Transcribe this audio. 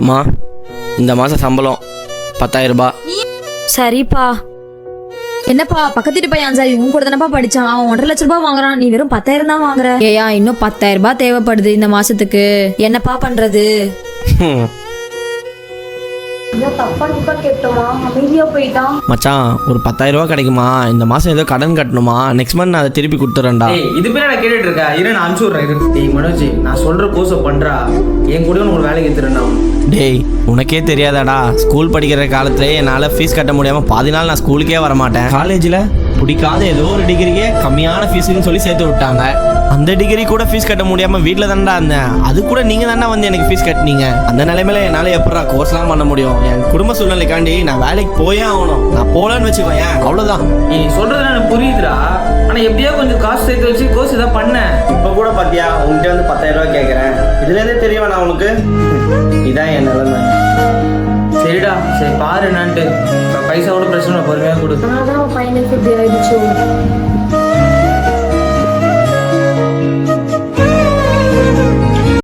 அம்மா இந்த மாதம் சம்பளம் பத்தாயிரம் ரூபாய் சரிப்பா. என்னப்பா பக்கத்து வீட்டு பையன் அஞ்சாரி உன் கூட தானப்பா படிச்சான். அவன் ஒன்றரை லட்ச ரூபாய் வாங்குறான். நீ வெறும் பத்தாயிரம் தான் வாங்குற. ஏயா இன்னும் பத்தாயிரம் ரூபாய் தேவைப்படுது இந்த மாசத்துக்கு. என்னப்பா பண்றது? ஹம். தப்பா தப்பா கேட்டோமா? அமைதியா போயிட்டான் மச்சான் ஒரு பத்தாயிரம் ரூபாய் கிடைக்குமா? இந்த மாதம் ஏதோ கடன் கட்டணுமா? நெக்ஸ்ட் மந்த் நான் அதை திருப்பி கொடுத்துறேன்டா. ஏய் இது பேர் நான் கேட்டுட்டு இருக்கேன் இரு நான் அனுப்பிச்சு விட்றேன் இரு. டேய் மனோஜ் நான் சொல்ற கோர்ஸை பண்றா. என் கூட உனக்கு வேலைக்கு எடுத்துறேன் டேய் உனக்கே தெரியாதாடா. ஸ்கூல் படிக்கிற காலத்திலே என்னால் ஃபீஸ் கட்ட முடியாமல் பாதி நாள் நான் ஸ்கூலுக்கே வர மாட்டேன் காலேஜில்? பிடிக்காத ஏதோ ஒரு டிகிரிக்கே கம்மியான ஃபீஸுன்னு சொல்லி சேர்த்து விட்டாங்க. அந்த டிகிரி கூட ஃபீஸ் கட்ட முடியாமல் வீட்டில் தான்டா இருந்தேன். அது கூட நீங்கள் தானே வந்து எனக்கு ஃபீஸ் கட்டினீங்க. அந்த நிலைமையில என்னால் எப்படா கோர்ஸ்லாம் பண்ண முடியும்? என் குடும்ப சூழ்நிலைக்காண்டி நான் வேலைக்கு போயே ஆகணும். நான் போகலன்னு வச்சுக்கோயேன். அவ்வளோதான் நீ சொல்றது எனக்கு புரியுதுடா. ஆனா எப்படியோ கொஞ்சம் காசு சேர்த்து வச்சு கோர்ஸ் ஏதாவது பண்ணேன். இப்போ கூட பார்த்தியா உன்கிட்ட வந்து பத்தாயிரம் ரூபாய் கேட்குறேன் இதுலேருந்தே தெரியும் நான் உனக்கு? இதான் என் நிலைமை. சரிடா சரி பாரு என்னான்ட்டு. பைசா கூட. பையனுக்கு ஆயிடுச்சு.